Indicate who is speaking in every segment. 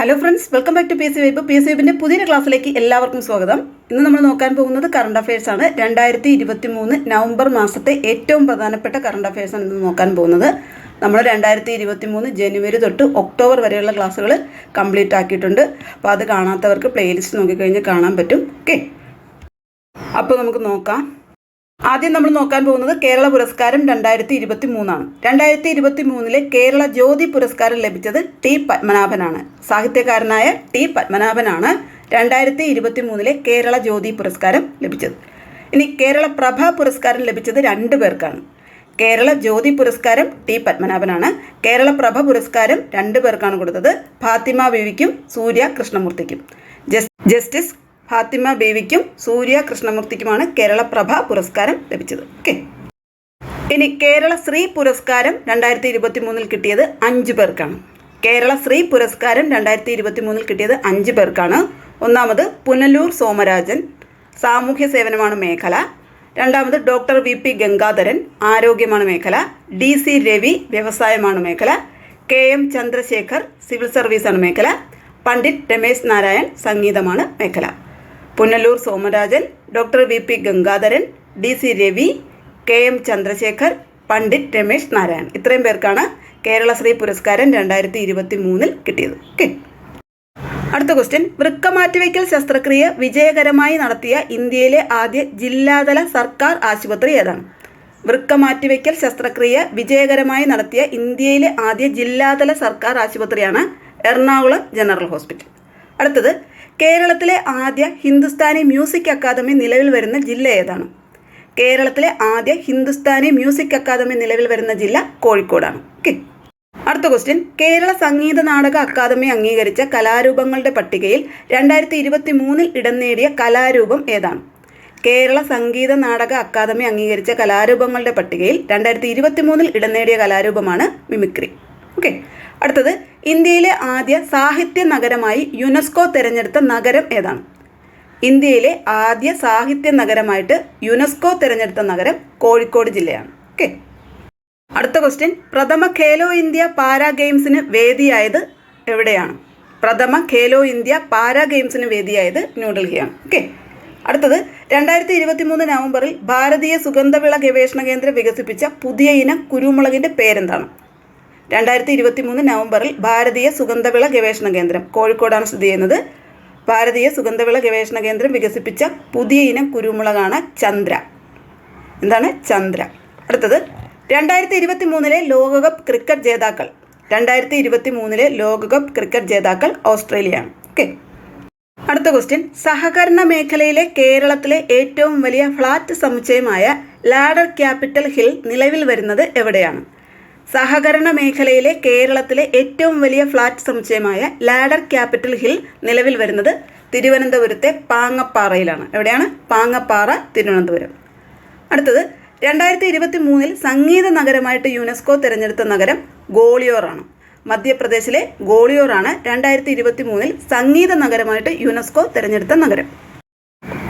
Speaker 1: Hello friends welcome back to P S C vibe P S വൈബിന്റെ പുതിയ ക്ലാസ്സിലേക്ക് എല്ലാവർക്കും സ്വാഗതം. ഇന്ന് നമ്മൾ നോക്കാൻ പോകുന്നത് കറണ്ട് അഫയേഴ്സ് ആണ്. രണ്ടായിരത്തി ഇരുപത്തി മൂന്ന് നവംബർ മാസത്തെ ഏറ്റവും പ്രധാനപ്പെട്ട കറണ്ട് അഫയേഴ്സ് ആണ് ഇന്ന് നോക്കാൻ പോകുന്നത്. നമ്മൾ രണ്ടായിരത്തി ഇരുപത്തി മൂന്ന് ജനുവരി തൊട്ട് ഒക്ടോബർ വരെയുള്ള ക്ലാസ്സുകൾ കംപ്ലീറ്റ് ആക്കിയിട്ടുണ്ട്. അപ്പോൾ അത് കാണാത്തവർക്ക് പ്ലേലിസ്റ്റ് നോക്കിക്കഴിഞ്ഞാൽ കാണാൻ പറ്റും. ഓക്കെ അപ്പോൾ നമുക്ക് നോക്കാം. ആദ്യം നമ്മൾ നോക്കാൻ പോകുന്നത് കേരള പുരസ്കാരം രണ്ടായിരത്തി ഇരുപത്തി മൂന്നാണ് രണ്ടായിരത്തി ഇരുപത്തി മൂന്നിലെ കേരള ജ്യോതി പുരസ്കാരം ലഭിച്ചത് ടി പത്മനാഭനാണ്. സാഹിത്യകാരനായ ടി പത്മനാഭനാണ് രണ്ടായിരത്തി ഇരുപത്തി മൂന്നിലെ കേരള ജ്യോതി പുരസ്കാരം ലഭിച്ചത്. ഇനി കേരള പ്രഭ പുരസ്കാരം ലഭിച്ചത് രണ്ടു പേർക്കാണ്. കേരള ജ്യോതി പുരസ്കാരം ടി പത്മനാഭനാണ്. കേരള പ്രഭ പുരസ്കാരം രണ്ടു പേർക്കാണ് കൊടുത്തത്. ഫാത്തിമ ബിവിക്കും സൂര്യ കൃഷ്ണമൂർത്തിക്കും. ജസ്റ്റിസ് ഫാത്തിമ ബേവിക്കും സൂര്യ കൃഷ്ണമൂർത്തിക്കുമാണ് കേരള പ്രഭ പുരസ്കാരം ലഭിച്ചത്. ഓക്കെ. ഇനി കേരള ശ്രീ പുരസ്കാരം രണ്ടായിരത്തി ഇരുപത്തി മൂന്നിൽ കിട്ടിയത് അഞ്ച് പേർക്കാണ്. കേരള ശ്രീ പുരസ്കാരം രണ്ടായിരത്തി ഇരുപത്തി മൂന്നിൽ കിട്ടിയത് അഞ്ച് പേർക്കാണ്. ഒന്നാമത് പുനലൂർ സോമരാജൻ സാമൂഹ്യ സേവനമാണ് മേഖല. രണ്ടാമത് ഡോക്ടർ വി പി ഗംഗാധരൻ ആരോഗ്യമാണ് മേഖല. ഡി സി രവി വ്യവസായമാണ് മേഖല. കെ എം ചന്ദ്രശേഖർ സിവിൽ സർവീസാണ് മേഖല. പണ്ഡിറ്റ് രമേശ് നാരായൺ സംഗീതമാണ് മേഖല. Punalur Somarajan doctor V P Gangadharan D C Ravi K M Chandrashekhar Pandit Ramesh Narayan. ഇത്രയും പേർക്കാണ് കേരളശ്രീ പുരസ്കാരം രണ്ടായിരത്തി ഇരുപത്തി മൂന്നിൽ കിട്ടിയത്. ഓക്കെ. അടുത്ത ക്വസ്റ്റ്യൻ. വൃക്ക മാറ്റിവയ്ക്കൽ ശസ്ത്രക്രിയ വിജയകരമായി നടത്തിയ ഇന്ത്യയിലെ ആദ്യ ജില്ലാതല സർക്കാർ ആശുപത്രി ഏതാണ്? വൃക്ക മാറ്റിവയ്ക്കൽ ശസ്ത്രക്രിയ വിജയകരമായി നടത്തിയ ഇന്ത്യയിലെ ആദ്യ ജില്ലാതല സർക്കാർ ആശുപത്രിയാണ് എറണാകുളം ജനറൽ ഹോസ്പിറ്റൽ. അടുത്തത്. കേരളത്തിലെ ആദ്യ ഹിന്ദുസ്ഥാനി മ്യൂസിക് അക്കാദമി നിലവിൽ വരുന്ന ജില്ല ഏതാണ്? കേരളത്തിലെ ആദ്യ ഹിന്ദുസ്ഥാനി മ്യൂസിക് അക്കാദമി നിലവിൽ വരുന്ന ജില്ല കോഴിക്കോടാണ്. ഓക്കെ. അടുത്ത ക്വസ്റ്റ്യൻ. കേരള സംഗീത നാടക അക്കാദമി അംഗീകരിച്ച കലാരൂപങ്ങളുടെ പട്ടികയിൽ രണ്ടായിരത്തി ഇരുപത്തി മൂന്നിൽ ഇടം നേടിയ കലാരൂപം ഏതാണ്? കേരള സംഗീത നാടക അക്കാദമി അംഗീകരിച്ച കലാരൂപങ്ങളുടെ പട്ടികയിൽ രണ്ടായിരത്തി ഇരുപത്തി മൂന്നിൽ ഇടം നേടിയ കലാരൂപമാണ് മിമിക്രി. ഓക്കെ അടുത്തത് ഇന്ത്യയിലെ ആദ്യ സാഹിത്യ നഗരമായി യുനെസ്കോ തിരഞ്ഞെടുത്ത നഗരം ഏതാണ്? ഇന്ത്യയിലെ ആദ്യ സാഹിത്യ നഗരമായിട്ട് യുനെസ്കോ തിരഞ്ഞെടുത്ത നഗരം കോഴിക്കോട് ജില്ലയാണ്. ഓക്കെ അടുത്ത ക്വസ്റ്റ്യൻ പ്രഥമ ഖേലോ ഇന്ത്യ പാരാ ഗെയിംസിന് വേദിയായത് എവിടെയാണ്? പ്രഥമ ഖേലോ ഇന്ത്യ പാരാ ഗെയിംസിന് വേദിയായത് ന്യൂഡൽഹിയാണ്. ഓക്കെ അടുത്തത് രണ്ടായിരത്തി ഇരുപത്തി മൂന്ന് നവംബറിൽ ഭാരതീയ സുഗന്ധവിള ഗവേഷണ കേന്ദ്രം വികസിപ്പിച്ച പുതിയ ഇനം കുരുമുളകിന്റെ പേരെന്താണ്? രണ്ടായിരത്തി ഇരുപത്തി മൂന്ന് നവംബറിൽ ഭാരതീയ സുഗന്ധവിള ഗവേഷണ കേന്ദ്രം കോഴിക്കോടാണ് സ്ഥിതി ചെയ്യുന്നത്. ഭാരതീയ സുഗന്ധവിള ഗവേഷണ കേന്ദ്രം വികസിപ്പിച്ച പുതിയ ഇനം കുരുമുളകാണ് ചന്ദ്ര. എന്താണ് ചന്ദ്ര? അടുത്തത് രണ്ടായിരത്തി ഇരുപത്തി മൂന്നിലെ ലോകകപ്പ് ക്രിക്കറ്റ് ജേതാക്കൾ. രണ്ടായിരത്തി ഇരുപത്തി മൂന്നിലെ ലോകകപ്പ് ക്രിക്കറ്റ് ജേതാക്കൾ ഓസ്ട്രേലിയയാണ്. ഓക്കെ. അടുത്ത ക്വസ്റ്റ്യൻ സഹകരണ മേഖലയിലെ കേരളത്തിലെ ഏറ്റവും വലിയ ഫ്ലാറ്റ് സമുച്ചയമായ ലാഡർ ക്യാപിറ്റൽ ഹിൽ നിലവിൽ വരുന്നത് എവിടെയാണ്? സഹകരണ മേഖലയിലെ കേരളത്തിലെ ഏറ്റവും വലിയ ഫ്ളാറ്റ് സമുച്ചയമായ ലാഡർ ക്യാപിറ്റൽ ഹിൽ നിലവിൽ വരുന്നത് തിരുവനന്തപുരത്തെ പാങ്ങപ്പാറയിലാണ്. എവിടെയാണ്? പാങ്ങപ്പാറ തിരുവനന്തപുരം. അടുത്തത് രണ്ടായിരത്തി ഇരുപത്തി മൂന്നിൽ സംഗീത നഗരമായിട്ട് യുനെസ്കോ തിരഞ്ഞെടുത്ത നഗരം ഗോളിയോറാണ് മധ്യപ്രദേശിലെ ഗോളിയോറാണ് രണ്ടായിരത്തി ഇരുപത്തി മൂന്നിൽ സംഗീത നഗരമായിട്ട് യുനെസ്കോ തിരഞ്ഞെടുത്ത നഗരം.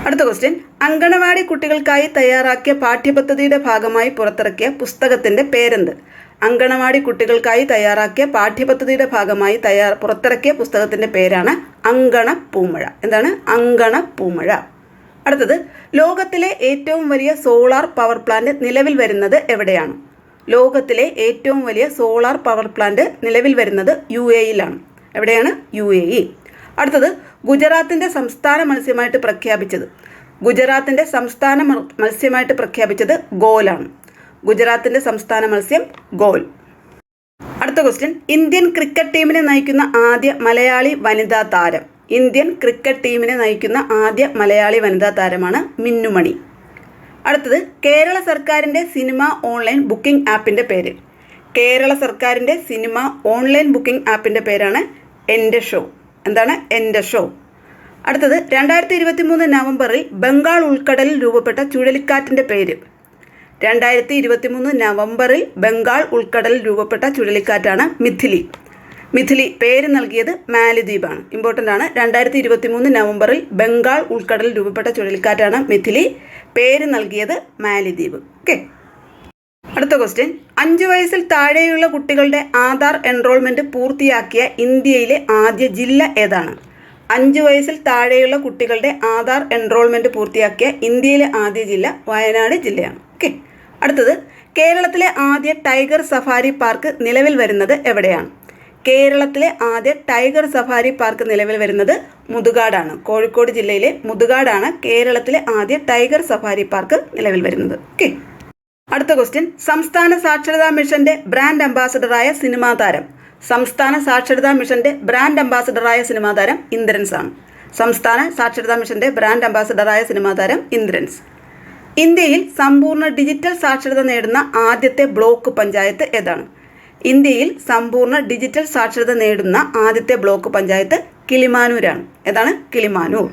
Speaker 1: അടുത്ത ക്വസ്റ്റ്യൻ അങ്കണവാടി കുട്ടികൾക്കായി തയ്യാറാക്കിയ പാഠ്യപദ്ധതിയുടെ ഭാഗമായി പുറത്തിറക്കിയ പുസ്തകത്തിന്റെ പേരെന്ത്? അങ്കണവാടി കുട്ടികൾക്കായി തയ്യാറാക്കിയ പാഠ്യപദ്ധതിയുടെ ഭാഗമായി തയ്യാർ പുറത്തിറക്കിയ പുസ്തകത്തിന്റെ പേരാണ് അങ്കണ പൂമഴ എന്താണ്? അങ്കണ പൂമഴ അടുത്തത് ലോകത്തിലെ ഏറ്റവും വലിയ സോളാർ പവർ പ്ലാന്റ് നിലവിൽ വരുന്നത് എവിടെയാണ്? ലോകത്തിലെ ഏറ്റവും വലിയ സോളാർ പവർ പ്ലാന്റ് നിലവിൽ വരുന്നത് യു എയിലാണ് എവിടെയാണ്? U A E. അടുത്തത് ഗുജറാത്തിന്റെ സംസ്ഥാന മത്സ്യമായിട്ട് പ്രഖ്യാപിച്ചത്. ഗുജറാത്തിന്റെ സംസ്ഥാന മത്സ്യമായിട്ട് പ്രഖ്യാപിച്ചത് ഗോലാണ്. ഗുജറാത്തിന്റെ സംസ്ഥാന മത്സ്യം ഗോൽ. അടുത്ത ക്വസ്റ്റ്യൻ ഇന്ത്യൻ ക്രിക്കറ്റ് ടീമിനെ നയിക്കുന്ന ആദ്യ മലയാളി വനിതാ താരം. ഇന്ത്യൻ ക്രിക്കറ്റ് ടീമിനെ നയിക്കുന്ന ആദ്യ മലയാളി വനിതാ താരമാണ് മിന്നുമണി. അടുത്തത് കേരള സർക്കാരിന്റെ സിനിമ ഓൺലൈൻ ബുക്കിംഗ് ആപ്പിന്റെ പേര്. കേരള സർക്കാരിന്റെ സിനിമ ഓൺലൈൻ ബുക്കിംഗ് ആപ്പിന്റെ പേരാണ് എന്റെ ഷോ. എന്താണ് എന്റെ ഷോ? അടുത്തത് രണ്ടായിരത്തി ഇരുപത്തി മൂന്ന് നവംബറിൽ ബംഗാൾ ഉൾക്കടലിൽ രൂപപ്പെട്ട ചുഴലിക്കാറ്റിന്റെ പേര്. രണ്ടായിരത്തി ഇരുപത്തി മൂന്ന് നവംബറിൽ ബംഗാൾ ഉൾക്കടലിൽ രൂപപ്പെട്ട ചുഴലിക്കാറ്റാണ് മിഥിലി. മിഥിലി പേര് നൽകിയത് മാലിദ്വീപാണ്. ഇമ്പോർട്ടന്റ് ആണ്. രണ്ടായിരത്തി ഇരുപത്തി മൂന്ന് നവംബറിൽ ബംഗാൾ ഉൾക്കടലിൽ രൂപപ്പെട്ട ചുഴലിക്കാറ്റാണ് മിഥിലി. പേര് നൽകിയത് മാലിദ്വീപ്. ഓക്കെ അടുത്ത ക്വസ്റ്റ്യൻ അഞ്ചു വയസ്സിൽ താഴെയുള്ള കുട്ടികളുടെ ആധാർ എൻറോൾമെന്റ് പൂർത്തിയാക്കിയ ഇന്ത്യയിലെ ആദ്യ ജില്ല ഏതാണ്? അഞ്ചു വയസ്സിൽ താഴെയുള്ള കുട്ടികളുടെ ആധാർ എൻറോൾമെന്റ് പൂർത്തിയാക്കിയ ഇന്ത്യയിലെ ആദ്യ ജില്ല വയനാട് ജില്ലയാണ്. ഓക്കെ അടുത്തത് കേരളത്തിലെ ആദ്യ ടൈഗർ സഫാരി പാർക്ക് നിലവിൽ വരുന്നത് എവിടെയാണ്? കേരളത്തിലെ ആദ്യ ടൈഗർ സഫാരി പാർക്ക് നിലവിൽ വരുന്നത് മുതുകാടാണ്. കോഴിക്കോട് ജില്ലയിലെ മുതുകാടാണ് കേരളത്തിലെ ആദ്യ ടൈഗർ സഫാരി പാർക്ക് നിലവിൽ വരുന്നത്. ഓക്കെ. അടുത്ത ക്വസ്റ്റ്യൻ സംസ്ഥാന സാക്ഷരതാ മിഷന്റെ ബ്രാൻഡ് അംബാസഡറായ സിനിമാ താരം. സംസ്ഥാന സാക്ഷരതാ മിഷന്റെ ബ്രാൻഡ് അംബാസഡറായ സിനിമാ താരം ഇന്ദ്രൻസ് ആണ് സംസ്ഥാന സാക്ഷരതാ മിഷന്റെ ബ്രാൻഡ് അംബാസഡറായ സിനിമാ താരം ഇന്ദ്രൻസ്. ഇന്ത്യയിൽ സമ്പൂർണ ഡിജിറ്റൽ സാക്ഷരത നേടുന്ന ആദ്യത്തെ ബ്ലോക്ക് പഞ്ചായത്ത് ഏതാണ്? ഇന്ത്യയിൽ സമ്പൂർണ ഡിജിറ്റൽ സാക്ഷരത നേടുന്ന ആദ്യത്തെ ബ്ലോക്ക് പഞ്ചായത്ത് കിളിമാനൂരാണ്. ഏതാണ്? കിളിമാനൂർ.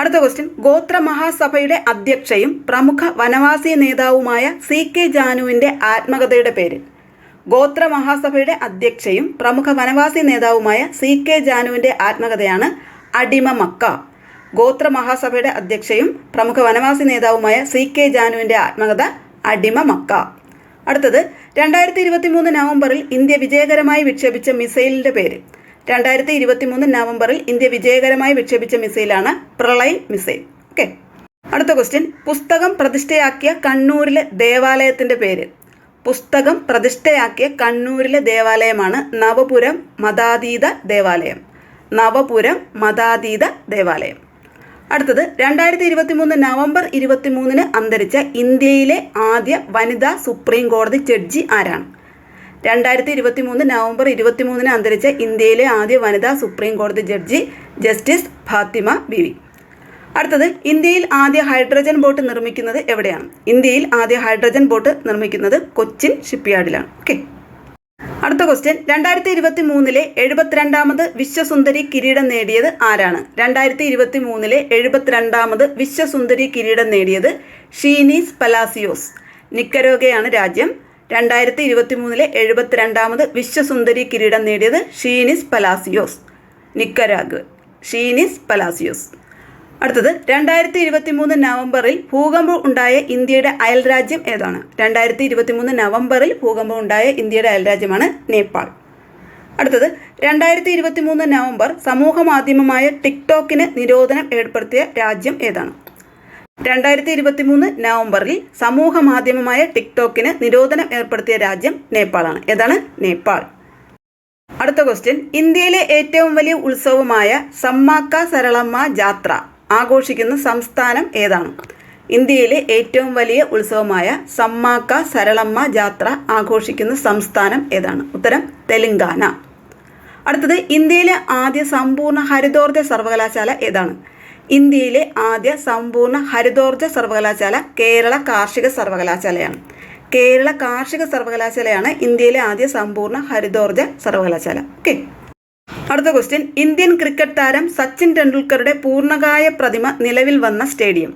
Speaker 1: അടുത്ത ക്വസ്റ്റ്യൻ ഗോത്ര മഹാസഭയുടെ അധ്യക്ഷയും പ്രമുഖ വനവാസി നേതാവുമായ സി കെ ജാനുവിന്റെ ആത്മകഥയുടെ പേര്. ഗോത്ര മഹാസഭയുടെ അധ്യക്ഷയും പ്രമുഖ വനവാസി നേതാവുമായ സി കെ ജാനുവിന്റെ ആത്മകഥയാണ് അടിമ മക്ക. ഗോത്ര മഹാസഭയുടെ അധ്യക്ഷയും പ്രമുഖ വനവാസി നേതാവുമായ സി കെ ജാനുവിന്റെ ആത്മകഥ അടിമ മക്ക. അടുത്തത് രണ്ടായിരത്തി ഇരുപത്തി മൂന്ന് നവംബറിൽ ഇന്ത്യ വിജയകരമായി വിക്ഷേപിച്ച മിസൈലിന്റെ പേര്. രണ്ടായിരത്തി ഇരുപത്തി മൂന്ന് നവംബറിൽ ഇന്ത്യ വിജയകരമായി വിക്ഷേപിച്ച മിസൈലാണ് പ്രളയ് മിസൈൽ. ഓക്കെ. അടുത്ത ക്വസ്റ്റ്യൻ പുസ്തകം പ്രതിഷ്ഠയാക്കിയ കണ്ണൂരിലെ ദേവാലയത്തിന്റെ പേര്. പുസ്തകം പ്രതിഷ്ഠയാക്കിയ കണ്ണൂരിലെ ദേവാലയമാണ് നവപുരം മതാതീത ദേവാലയം. നവപുരം മതാതീത ദേവാലയം. അടുത്തത് രണ്ടായിരത്തി ഇരുപത്തി മൂന്ന് നവംബർ ഇരുപത്തി മൂന്നിന് അന്തരിച്ച ഇന്ത്യയിലെ ആദ്യ വനിതാ സുപ്രീം കോടതി ജഡ്ജി ആരാണ്? രണ്ടായിരത്തി ഇരുപത്തി മൂന്ന് നവംബർ ഇരുപത്തി മൂന്നിന് അന്തരിച്ച ഇന്ത്യയിലെ ആദ്യ വനിതാ സുപ്രീം കോടതി ജഡ്ജി ജസ്റ്റിസ് ഫാത്തിമ ബിവി. അടുത്തത് ഇന്ത്യയിൽ ആദ്യ ഹൈഡ്രജൻ ബോട്ട് നിർമ്മിക്കുന്നത് എവിടെയാണ്? ഇന്ത്യയിൽ ആദ്യ ഹൈഡ്രജൻ ബോട്ട് നിർമ്മിക്കുന്നത് കൊച്ചിൻ ഷിപ്പ്യാർഡിലാണ്. ഓക്കെ. അടുത്ത ക്വസ്റ്റ്യൻ രണ്ടായിരത്തി ഇരുപത്തി മൂന്നിലെ എഴുപത്തിരണ്ടാമത് വിശ്വസുന്ദരി കിരീടം നേടിയത് ആരാണ്? രണ്ടായിരത്തി ഇരുപത്തി മൂന്നിലെ എഴുപത്തിരണ്ടാമത് വിശ്വസുന്ദരി കിരീടം നേടിയത് ഷീനീസ് പലാസിയോസ്. നിക്കരോഗയാണ് രാജ്യം. രണ്ടായിരത്തി ഇരുപത്തി മൂന്നിലെ എഴുപത്തിരണ്ടാമത് വിശ്വസുന്ദരി കിരീടം നേടിയത് ഷീനിസ് പലാസിയോസ്. നിക്കരാഗ്. ഷീനിസ് പലാസിയോസ്. അടുത്തത് രണ്ടായിരത്തി ഇരുപത്തി മൂന്ന് നവംബറിൽ ഭൂകമ്പം ഉണ്ടായ ഇന്ത്യയുടെ അയൽരാജ്യം ഏതാണ്? രണ്ടായിരത്തി ഇരുപത്തി മൂന്ന് നവംബറിൽ ഭൂകമ്പം ഉണ്ടായ ഇന്ത്യയുടെ അയൽരാജ്യമാണ് നേപ്പാൾ. അടുത്തത് രണ്ടായിരത്തി ഇരുപത്തി മൂന്ന് നവംബർ സമൂഹ മാധ്യമമായ ടിക്ടോക്കിന് നിരോധനം ഏർപ്പെടുത്തിയ രാജ്യം ഏതാണ്? രണ്ടായിരത്തി ഇരുപത്തി മൂന്ന് നവംബറിൽ സമൂഹ മാധ്യമമായ ടിക്ടോക്കിന് നിരോധനം ഏർപ്പെടുത്തിയ രാജ്യം നേപ്പാളാണ്. ഏതാണ്? നേപ്പാൾ. അടുത്ത ക്വസ്റ്റ്യൻ ഇന്ത്യയിലെ ഏറ്റവും വലിയ ഉത്സവമായ സമ്മാക്ക സരളമ്മ ജാത്ര. ആഘോഷിക്കുന്ന സംസ്ഥാനം ഏതാണ്? ഇന്ത്യയിലെ ഏറ്റവും വലിയ ഉത്സവമായ സമ്മാക്ക സരളമ്മ ജാത്ര ആഘോഷിക്കുന്ന സംസ്ഥാനം ഏതാണ്? ഉത്തരം തെലങ്കാന. അടുത്തത് ഇന്ത്യയിലെ ആദ്യ സമ്പൂർണ ഹരിതോർജ സർവകലാശാല ഏതാണ്? ഇന്ത്യയിലെ ആദ്യ സമ്പൂർണ ഹരിതോർജ സർവകലാശാല കേരള കാർഷിക സർവകലാശാലയാണ്. കേരള കാർഷിക സർവകലാശാലയാണ് ഇന്ത്യയിലെ ആദ്യ സമ്പൂർണ ഹരിതോർജ സർവകലാശാല. ഓക്കെ അടുത്ത ക്വസ്റ്റ്യൻ ഇന്ത്യൻ ക്രിക്കറ്റ് താരം സച്ചിൻ ടെണ്ടുൽക്കറുടെ പൂർണകായ പ്രതിമ നിലവിൽ വന്ന സ്റ്റേഡിയം.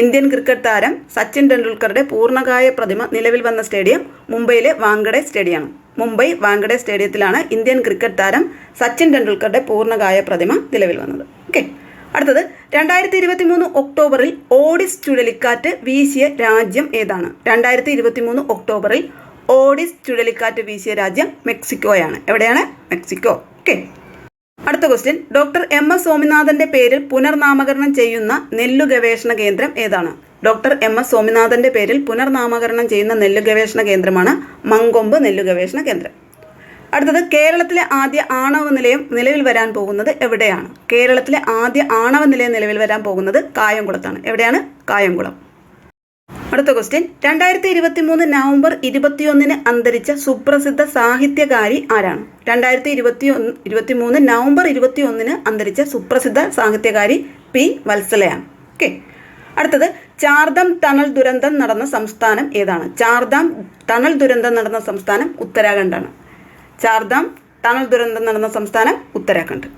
Speaker 1: ഇന്ത്യൻ ക്രിക്കറ്റ് താരം സച്ചിൻ ടെണ്ടുൽക്കറുടെ പൂർണകായ പ്രതിമ നിലവിൽ വന്ന സ്റ്റേഡിയം മുംബൈയിലെ വാങ്കഡെ സ്റ്റേഡിയമാണ്. മുംബൈ വാങ്കഡെ സ്റ്റേഡിയത്തിലാണ് ഇന്ത്യൻ ക്രിക്കറ്റ് താരം സച്ചിൻ ടെണ്ടുൽക്കറുടെ പൂർണകായ പ്രതിമ നിലവിൽ വന്നത്. ഓക്കെ അടുത്തത് രണ്ടായിരത്തി ഇരുപത്തി മൂന്ന് ഒക്ടോബറിൽ ഓഡിസ് ചുഴലിക്കാറ്റ് വീശിയ രാജ്യം ഏതാണ്? രണ്ടായിരത്തി ഇരുപത്തി മൂന്ന് ഒക്ടോബറിൽ ഓഡിസ് ചുഴലിക്കാറ്റ് വീശിയ രാജ്യം മെക്സിക്കോയാണ്. എവിടെയാണ്? മെക്സിക്കോ. ഓക്കെ അടുത്ത ക്വസ്റ്റ്യൻ. ഡോക്ടർ എം എസ് സ്വാമിനാഥന്റെ പേരിൽ പുനർനാമകരണം ചെയ്യുന്ന നെല്ലു ഗവേഷണ കേന്ദ്രം ഏതാണ്? ഡോക്ടർ എം എസ് സ്വാമിനാഥന്റെ പേരിൽ പുനർനാമകരണം ചെയ്യുന്ന നെല്ലു ഗവേഷണ കേന്ദ്രമാണ് മങ്കൊമ്പ് നെല്ലു ഗവേഷണ കേന്ദ്രം. അടുത്തത് കേരളത്തിലെ ആദ്യ ആണവ നിലയം നിലവിൽ വരാൻ പോകുന്നത് എവിടെയാണ്? കേരളത്തിലെ ആദ്യ ആണവ നിലയം നിലവിൽ വരാൻ പോകുന്നത് കായംകുളത്താണ്. എവിടെയാണ്? കായംകുളം. അടുത്ത ക്വസ്റ്റ്യൻ രണ്ടായിരത്തി ഇരുപത്തി മൂന്ന് നവംബർ ഇരുപത്തിയൊന്നിന് അന്തരിച്ച സുപ്രസിദ്ധ സാഹിത്യകാരി ആരാണ്? രണ്ടായിരത്തി ഇരുപത്തി ഒന്ന് ഇരുപത്തി മൂന്ന് നവംബർ ഇരുപത്തി ഒന്നിന് അന്തരിച്ച സുപ്രസിദ്ധ സാഹിത്യകാരി പി. വത്സലയാണ്. ഓക്കെ അടുത്തത് ചാർദം തണൽ ദുരന്തം നടന്ന സംസ്ഥാനം ഏതാണ്? ചാർദാം തണൽ ദുരന്തം നടന്ന സംസ്ഥാനം ഉത്തരാഖണ്ഡാണ്. ചാർദാം തണൽ ദുരന്തം നടന്ന സംസ്ഥാനം ഉത്തരാഖണ്ഡ്.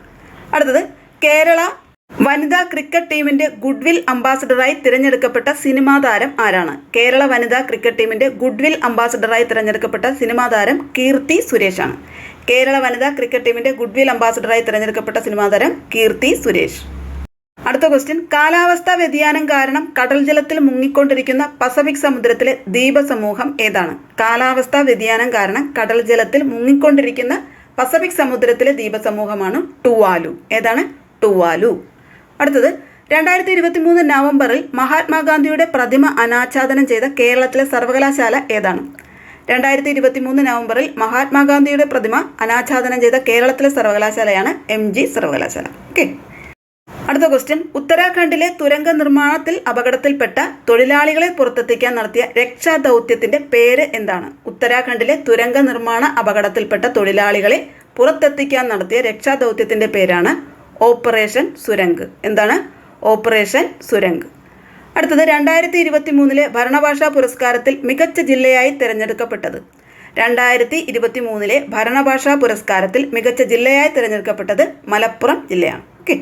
Speaker 1: അടുത്തത് കേരള വനിതാ ക്രിക്കറ്റ് ടീമിന്റെ ഗുഡ്വിൽ അംബാസഡറായി തിരഞ്ഞെടുക്കപ്പെട്ട സിനിമാ താരം ആരാണ്? കേരള വനിതാ ക്രിക്കറ്റ് ടീമിന്റെ ഗുഡ്വിൽ അംബാസഡറായി തിരഞ്ഞെടുക്കപ്പെട്ട സിനിമാ താരം കീർത്തി സുരേഷാണ്. കേരള വനിതാ ക്രിക്കറ്റ് ടീമിന്റെ ഗുഡ്വിൽ അംബാസഡറായി തിരഞ്ഞെടുക്കപ്പെട്ട സിനിമാ താരം കീർത്തി സുരേഷ്. അടുത്ത ക്വസ്റ്റ്യൻ കാലാവസ്ഥാ വ്യതിയാനം കാരണം കടൽ ജലത്തിൽ മുങ്ങിക്കൊണ്ടിരിക്കുന്ന പസഫിക് സമുദ്രത്തിലെ ദ്വീപസമൂഹം ഏതാണ്? കാലാവസ്ഥാ വ്യതിയാനം കാരണം കടൽ ജലത്തിൽ മുങ്ങിക്കൊണ്ടിരിക്കുന്ന പസഫിക് സമുദ്രത്തിലെ ദ്വീപസമൂഹമാണ് ടുവാലു. ഏതാണ്? ടുവാലു. അടുത്തത് രണ്ടായിരത്തി ഇരുപത്തി മൂന്ന് നവംബറിൽ മഹാത്മാഗാന്ധിയുടെ പ്രതിമ അനാച്ഛാദനം ചെയ്ത കേരളത്തിലെ സർവകലാശാല ഏതാണ്? രണ്ടായിരത്തി ഇരുപത്തി മൂന്ന് നവംബറിൽ മഹാത്മാഗാന്ധിയുടെ പ്രതിമ അനാച്ഛാദനം ചെയ്ത കേരളത്തിലെ സർവകലാശാലയാണ് എം ജി സർവകലാശാല. ഓക്കെ. അടുത്ത ക്വസ്റ്റ്യൻ ഉത്തരാഖണ്ഡിലെ തുരങ്ക നിർമ്മാണത്തിൽ അപകടത്തിൽപ്പെട്ട തൊഴിലാളികളെ പുറത്തെത്തിക്കാൻ നടത്തിയ രക്ഷാദൗത്യത്തിന്റെ പേര് എന്താണ്? ഉത്തരാഖണ്ഡിലെ തുരങ്ക നിർമ്മാണ അപകടത്തിൽപ്പെട്ട തൊഴിലാളികളെ പുറത്തെത്തിക്കാൻ നടത്തിയ രക്ഷാദൗത്യത്തിന്റെ പേരാണ് ഓപ്പറേഷൻ സുരംഗ്. എന്താണ്? ഓപ്പറേഷൻ സുരംഗ്. അടുത്തത് രണ്ടായിരത്തി ഇരുപത്തി മൂന്നിലെ ഭരണഭാഷാ പുരസ്കാരത്തിൽ മികച്ച ജില്ലയായി തിരഞ്ഞെടുക്കപ്പെട്ടത്. രണ്ടായിരത്തി ഇരുപത്തി മൂന്നിലെ ഭരണഭാഷാ പുരസ്കാരത്തിൽ മികച്ച ജില്ലയായി തിരഞ്ഞെടുക്കപ്പെട്ടത് മലപ്പുറം ജില്ലയാണ്. ഓക്കെ.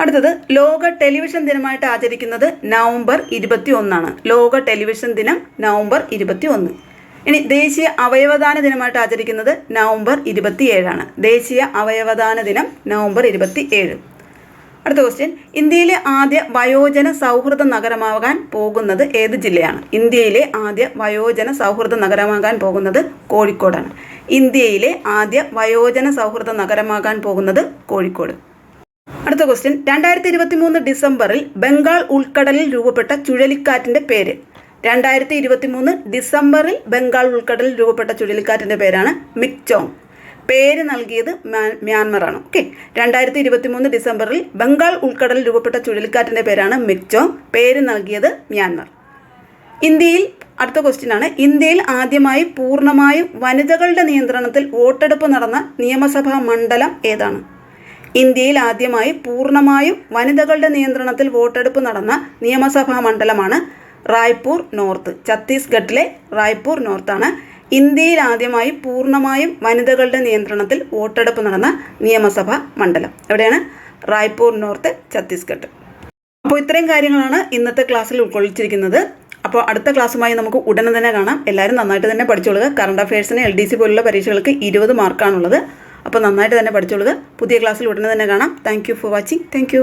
Speaker 1: അടുത്തത് ലോക ടെലിവിഷൻ ദിനമായിട്ട് ആചരിക്കുന്നത് നവംബർ ഇരുപത്തി ഒന്നാണ് ലോക ടെലിവിഷൻ ദിനം നവംബർ ഇരുപത്തി ഒന്ന് ഇനി ദേശീയ അവയവദാന ദിനമായിട്ട് ആചരിക്കുന്നത് നവംബർ ഇരുപത്തി ഏഴാണ് ദേശീയ അവയവദാന ദിനം നവംബർ ഇരുപത്തി ഏഴ് അടുത്ത ക്വസ്റ്റ്യൻ ഇന്ത്യയിലെ ആദ്യ വയോജന സൗഹൃദ നഗരമാകാൻ പോകുന്നത് ഏത് ജില്ലയാണ്? ഇന്ത്യയിലെ ആദ്യ വയോജന സൗഹൃദ നഗരമാകാൻ പോകുന്നത് കോഴിക്കോടാണ്. ഇന്ത്യയിലെ ആദ്യ വയോജന സൗഹൃദ നഗരമാകാൻ പോകുന്നത് കോഴിക്കോട്. അടുത്ത ക്വസ്റ്റ്യൻ രണ്ടായിരത്തി ഇരുപത്തി മൂന്ന് ഡിസംബറിൽ ബംഗാൾ ഉൾക്കടലിൽ രൂപപ്പെട്ട ചുഴലിക്കാറ്റിന്റെ പേര്. രണ്ടായിരത്തി ഇരുപത്തി മൂന്ന് ഡിസംബറിൽ ബംഗാൾ ഉൾക്കടലിൽ രൂപപ്പെട്ട ചുഴലിക്കാറ്റിന്റെ പേരാണ് മിക്ചോങ്. പേര് നൽകിയത് മ്യാ- മ്യാൻമറാണ്. ഓക്കെ. രണ്ടായിരത്തി ഇരുപത്തി മൂന്ന് ഡിസംബറിൽ ബംഗാൾ ഉൾക്കടലിൽ രൂപപ്പെട്ട ചുഴലിക്കാറ്റിന്റെ പേരാണ് മിക്ചോങ്. പേര് നൽകിയത് മ്യാൻമർ. ഇന്ത്യയിൽ അടുത്ത ക്വസ്റ്റ്യൻ ആണ് ഇന്ത്യയിൽ ആദ്യമായി പൂർണമായും വനിതകളുടെ നിയന്ത്രണത്തിൽ വോട്ടെടുപ്പ് നടന്ന നിയമസഭാ മണ്ഡലം ഏതാണ്? ഇന്ത്യയിൽ ആദ്യമായി പൂർണമായും വനിതകളുടെ നിയന്ത്രണത്തിൽ വോട്ടെടുപ്പ് നടന്ന നിയമസഭാ മണ്ഡലമാണ് റായ്പൂർ നോർത്ത്. ഛത്തീസ്ഗഡിലെ റായ്പൂർ നോർത്താണ് ഇന്ത്യയിൽ ആദ്യമായി പൂർണമായും വനിതകളുടെ നിയന്ത്രണത്തിൽ വോട്ടെടുപ്പ് നടന്ന നിയമസഭാ മണ്ഡലം. എവിടെയാണ്? റായ്പൂർ നോർത്ത് ഛത്തീസ്ഗഡ്. അപ്പോൾ ഇത്രയും കാര്യങ്ങളാണ് ഇന്നത്തെ ക്ലാസ്സിൽ ഉൾക്കൊള്ളിച്ചിരിക്കുന്നത്. അപ്പോൾ അടുത്ത ക്ലാസ്സുമായി നമുക്ക് ഉടനെ തന്നെ കാണാം. എല്ലാവരും നന്നായിട്ട് തന്നെ പഠിച്ചോളുക. കറണ്ട് അഫയേഴ്സിന് എൽ ഡി സി പോലുള്ള പരീക്ഷകൾക്ക് ഇരുപത് മാർക്കാണുള്ളത് അപ്പോൾ നന്നായിട്ട് തന്നെ പഠിച്ചോളുക. പുതിയ ക്ലാസ്സിൽ ഉടനെ തന്നെ കാണാം. Thank for watching thank